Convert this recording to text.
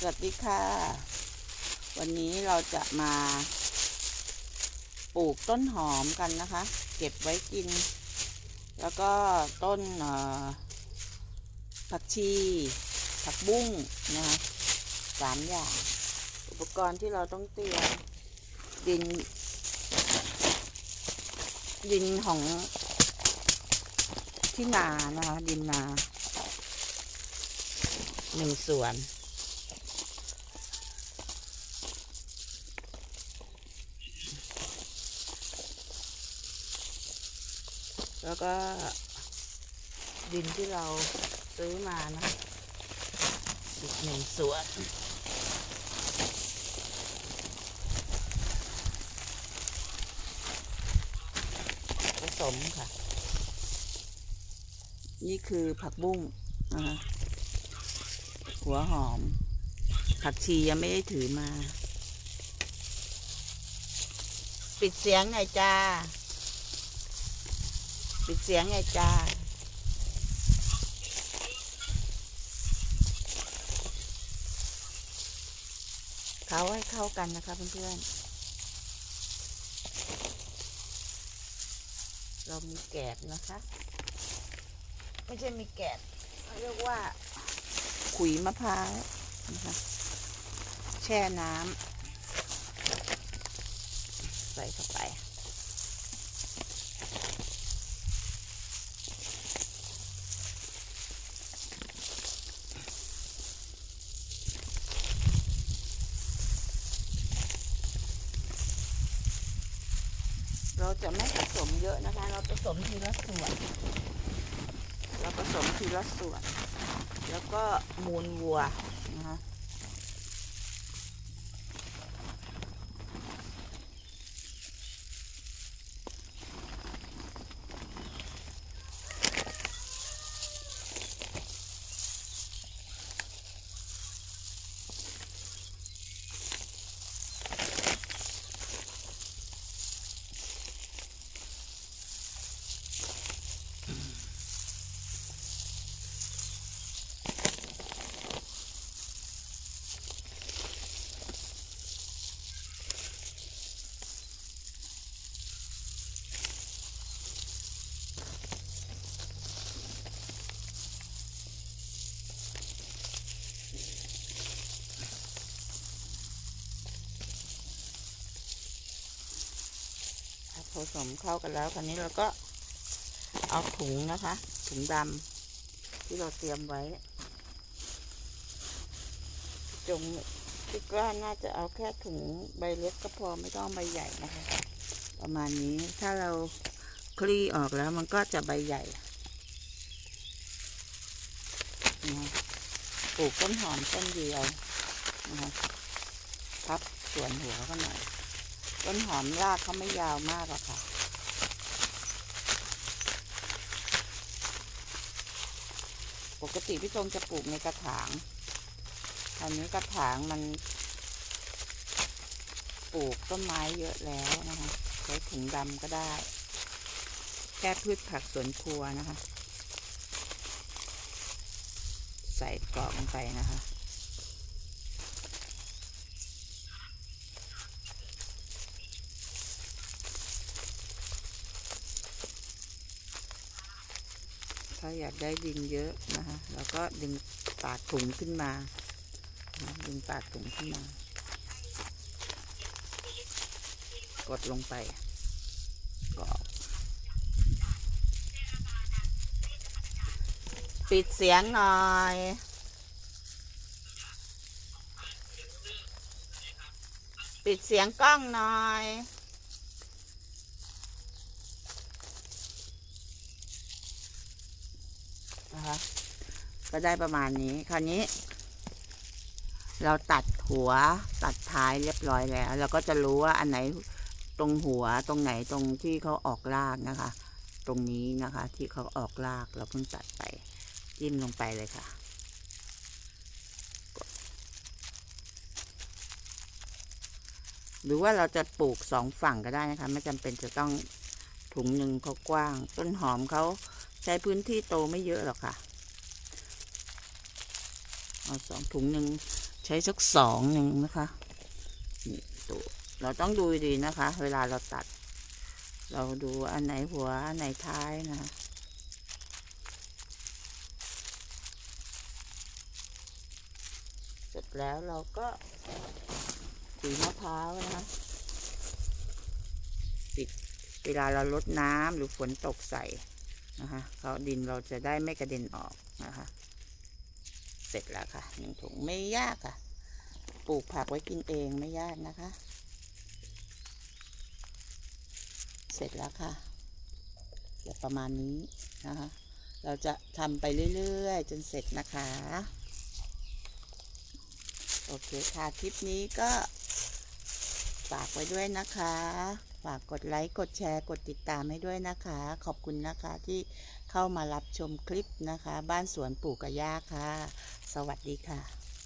สวัสดีค่ะ วันนี้เราจะมาปลูกต้นหอมกันนะคะ เก็บไว้กิน แล้วก็ต้นผักชี ผักบุ้งนะคะสามอย่าง อุปกรณ์ที่เราต้องเตรียมดิน ดินของที่นานะคะ ดินนาหนึ่งส่วน แล้วก็ดินที่เราซื้อมานะอีกหนึ่งส่วนผสมค่ะ นี่คือผักบุ้งหัวหอม ผักชียังไม่ได้ถือมา ปิดเสียงหน่อยจ้า ปิดเสียงไงจ้าเขาให้เข้ากันนะคะเพื่อนๆ เรามีแกบนะคะ ไม่ใช่มีแกบเรียกว่า ขุยมะพร้าวนะคะแช่น้ำใส่เข้าไป เรา จะไม่ผสมเยอะนะคะ เราผสมทีละส่วน เราผสมทีละส่วน แล้วก็มูลวัว ผสมเข้ากันแล้วคราวนี้เราก็เอาถุงนะคะ ถุงดำที่เราเตรียมไว้ จงคิดว่าน่าจะเอาแค่ถุงใบเล็กก็พอไม่ต้องใบใหญ่นะคะ ประมาณนี้ถ้าเราคลี่ออกแล้วมันก็จะใบใหญ่นะปลูกต้นหอมต้นเดียวนะคะพับส่วนหัวก็หน่อย ต้นหอมรากเขาไม่ยาวมากหรอกค่ะ ปกติพี่ตรงจะปลูกในกระถางคราวนี้กระถางมัน ปลูกต้นไม้เยอะแล้วนะคะใช้ถุงดำก็ได้แค่พืชผักสวนครัวนะคะ ใส่กรอบลงไปนะคะาอยากได้ดินเยอะนะคะเราก็ดึงปากถุงขึ้นมา ดึงปากถุงขึ้นมา กดลงไปกรอบปิดเสียงหน่อยปิดเสียงกล้องหน่อย นะคะ ก็ได้ประมาณนี้ คราวนี้ เราตัดหัวตัดท้ายเรียบร้อยแล้ว เราก็จะรู้ว่าอันไหนตรงหัวตรงไหนตรงที่เขาออกรากนะคะ ตรงนี้นะคะ ที่เขาออกรากเราเพิ่งตัดไปจิ้มลงไปเลยค่ะหรือว่าเราจะปลูกสองฝั่งก็ได้นะคะ ไม่จำเป็นจะต้องถุงหนึ่งเขากว้าง ต้นหอมเขาใช้พื้นที่โตไม่เยอะหรอกค่ะ เอาสองถุงหนึ่งใช้สักสองหนึ่งนะคะนี่ดูเราต้องดูดีนะคะ เวลาเราตัด เราดูอันไหนหัว อันไหนท้ายนะเสร็จแล้วเราก็สีมะพร้าวนะคะติดเวลาเราลดน้ำหรือฝนตกใส่นะคะเขาดินเราจะได้ไม่กระเด็นออกนะคะ เสร็จแล้วค่ะหนึ่งถุงไม่ยากค่ะ ปลูกผักไว้กินเองไม่ยากนะคะ เสร็จแล้วค่ะเดี๋ยวประมาณนี้นะคะ เราจะทำไปเรื่อยๆ จนเสร็จนะคะ โอเคค่ะ คลิปนี้ก็ฝากไว้ด้วยนะคะ ฝากกดไลค์กดแชร์กดติดตามให้ด้วยนะคะ ขอบคุณนะคะที่เข้ามารับชมคลิปนะคะ บ้านสวนปู่กับย่าค่ะ สวัสดีค่ะ